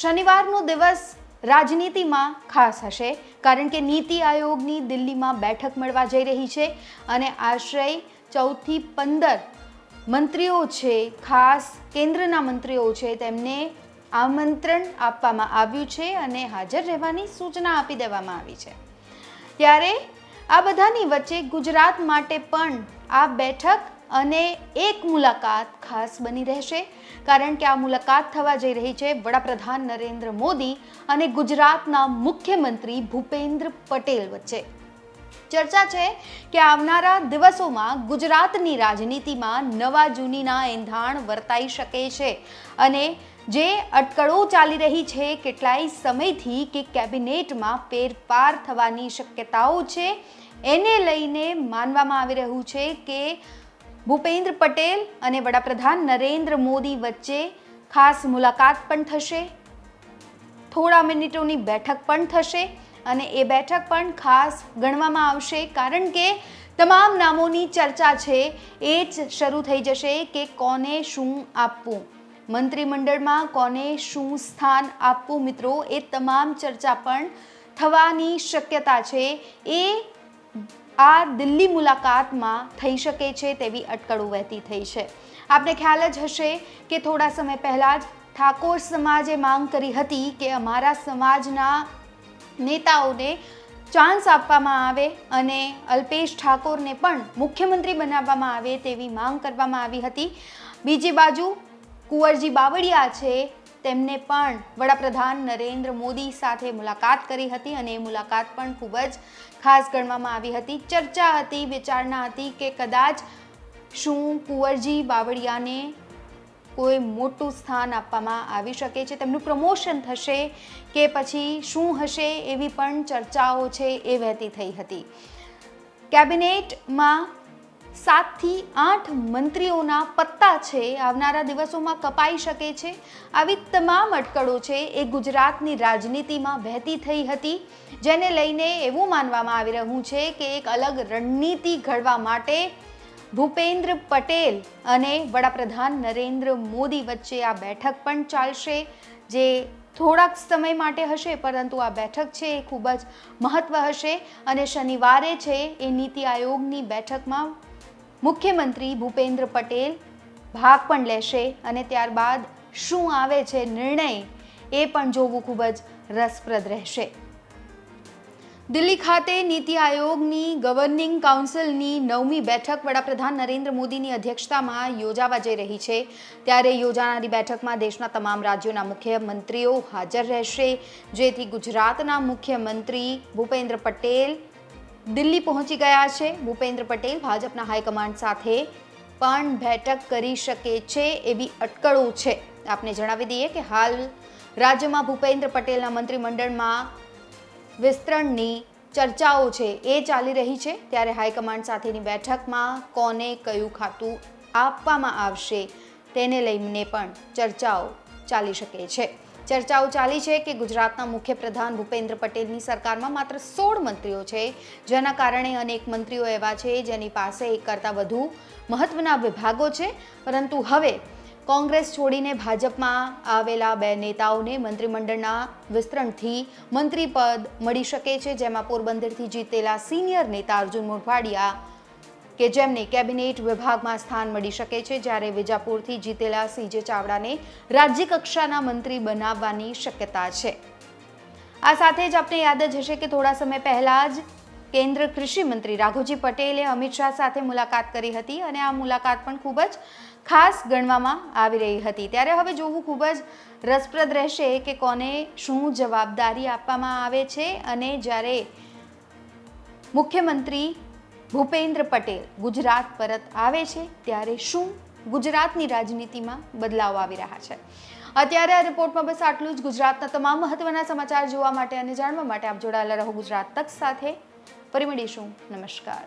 શનિવારનો દિવસ રાજનીતિમાં ખાસ હશે, કારણ કે નીતિ આયોગની દિલ્હીમાં બેઠક મળવા જઈ રહી છે અને આશ્રય ચૌદથી પંદર મંત્રીઓ છે, ખાસ કેન્દ્રના મંત્રીઓ છે, તેમને આમંત્રણ આપવામાં આવ્યું છે અને હાજર રહેવાની સૂચના આપી દેવામાં આવી છે. ત્યારે આ બધાની વચ્ચે ગુજરાત માટે પણ આ બેઠક અને એક મુલાકાત ખાસ બની રહેશે. કારણ કે આ મુલાકાત થવા જઈ રહી છે વડાપ્રધાન નરેન્દ્ર મોદી અને ગુજરાતના મુખ્યમંત્રી ભૂપેન્દ્ર પટેલ વચ્ચે. ચર્ચા છે કે આવનારા દિવસોમાં ગુજરાતની રાજનીતિમાં નવા જૂનીના એંધાણ વર્તાઈ શકે છે અને જે અટકળો ચાલી રહી છે કેટલાય સમયથી કે કેબિનેટમાં ફેરફાર થવાની શક્યતાઓ છે, એને લઈને માનવામાં આવી રહ્યું છે કે ભૂપેન્દ્ર પટેલ અને વડાપ્રધાન નરેન્દ્ર મોદી વચ્ચે ખાસ મુલાકાત પણ થશે. થોડા મિનિટોની બેઠક પણ થશે અને એ બેઠક પણ ખાસ ગણવામાં આવશે કારણ કે તમામ નામોની ચર્ચા છે. એ જ શરૂ થઈ જશે કે કોને શું આપવું. મંત્રીમંડળમાં કોને શું સ્થાન આપવું મિત્રો એ તમામ ચર્ચા પણ થવાની શક્યતા છે. એ આ દિલ્હી મુલાકાતમાં થઈ શકે છે તેવી અટકળો વહેતી થઈ છે. આપને ખ્યાલ જ હશે કે થોડા સમય પહેલાં જ ઠાકોર સમાજે માંગ કરી હતી કે અમારા સમાજના નેતાઓને ચાન્સ આપવામાં આવે અને અલ્પેશ ઠાકોરને પણ મુખ્યમંત્રી બનાવવામાં આવે તેવી માંગ કરવામાં આવી હતી. બીજી બાજુ કુંવરજી બાવળિયા છે તેમને પણ વડાપ્રધાન નરેન્દ્ર મોદી સાથે મુલાકાત કરી હતી અને એ મુલાકાત પણ ખૂબ જ ખાસ ગણવામાં આવી હતી. ચર્ચા હતી, વિચારણા હતી કે કદાચ શું કુંવરજી બાવળિયાને કોઈ મોટું સ્થાન આપવામાં આવી શકે છે, તેમનું પ્રમોશન થશે કે પછી શું હશે એવી પણ ચર્ચાઓ છે એ વહેતી થઈ હતી. કેબિનેટમાં સાતથી આઠ મંત્રીઓના પત્તા છે. આવનારા દિવસોમાં કપાઈ શકે છે. આવી તમામ અટકળો છે એ ગુજરાતની રાજનીતિમાં વહેતી થઈ હતી. જેને લઈને એવું માનવામાં આવી રહ્યું છે કે એક અલગ રણનીતિ ઘડવા માટે ભૂપેન્દ્ર પટેલ અને વડાપ્રધાન નરેન્દ્ર મોદી વચ્ચે આ બેઠક પણ ચાલશે, જે થોડાક સમય માટે હશે, પરંતુ આ બેઠક છે એ ખૂબ જ મહત્વ હશે અને શનિવારે છે એ નીતિ આયોગની બેઠકમાં મુખ્યમંત્રી ભૂપેન્દ્ર પટેલ ભાગ પણ લેશે અને ત્યારબાદ શું આવે છે નિર્ણય એ પણ જોવું ખૂબ જ રસપ્રદ રહેશે. દિલ્હી ખાતે નીતિ આયોગની ગવર્નિંગ કાઉન્સિલની નવમી બેઠક વડાપ્રધાન નરેન્દ્ર મોદીની અધ્યક્ષતામાં યોજાવા જઈ રહી છે. ત્યારે યોજાનારી બેઠકમાં દેશના તમામ રાજ્યોના મુખ્યમંત્રીઓ હાજર રહેશે. જેથી ગુજરાતના મુખ્યમંત્રી ભૂપેન્દ્ર પટેલ દિલ્હી પહોંચી ગયા છે. ભૂપેન્દ્ર પટેલ ભાજપના હાઈકમાન્ડ સાથે પણ બેઠક કરી શકે છે એવી અટકળો છે. આપને જણાવી દઈએ કે હાલ રાજ્યમાં ભૂપેન્દ્ર પટેલના મંત્રીમંડળમાં વિસ્તરણની ચર્ચાઓ છે, એ ચાલી રહી છે. ત્યારે હાઈકમાન્ડ સાથેની બેઠકમાં કોને કયું ખાતું આપવામાં આવશે તેને લઈને પણ ચર્ચાઓ ચાલી શકે છે. ચર્ચાઓ ચાલી છે કે ગુજરાતના મુખ્ય પ્રધાન ભૂપેન્દ્ર પટેલની સરકારમાં માત્ર સોળ મંત્રીઓ છે, જેના કારણે અનેક મંત્રીઓ એવા છે જેની પાસે એક કરતાં વધુ મહત્વના વિભાગો છે. પરંતુ હવે કોંગ્રેસ છોડીને ભાજપમાં આવેલા બે નેતાઓને મંત્રીમંડળના વિસ્તરણથી મંત્રી પદ મળી શકે છે, જેમાં પોરબંદરથી જીતેલા સિનિયર નેતા અર્જુન મોઢવાડિયા કે જેમને કેબિનેટ વિભાગમાં સ્થાન મળી શકે છે, જ્યારે વિજાપુરથી જીતેલા સીજે ચાવડાને રાજ્યકક્ષાના મંત્રી બનાવવાની શક્યતા છે. આ સાથે જ આપને યાદ જ હશે કે થોડા સમય પહેલા જ કેન્દ્ર કૃષિ મંત્રી રાઘોજી પટેલે અમિત શાહ સાથે મુલાકાત કરી હતી અને આ મુલાકાત પણ ખૂબ જ ખાસ ગણવામાં આવી રહી હતી. ત્યારે હવે જોવું ખૂબ જ રસપ્રદ રહેશે કે કોને શું જવાબદારી આપવામાં આવે છે અને જ્યારે મુખ્યમંત્રી ભૂપેન્દ્ર પટેલ ગુજરાત પરત આવે છે ત્યારે શું ગુજરાતની રાજનીતિમાં બદલાવ આવી રહ્યા છે? અત્યારે આ રિપોર્ટમાં બસ આટલું જ. ગુજરાતના તમામ મહત્વના સમાચાર જોવા માટે અને જાણવા માટે આપ જોડાયેલા રહો ગુજરાત તક સાથે. ફરી મળીશું. નમસ્કાર.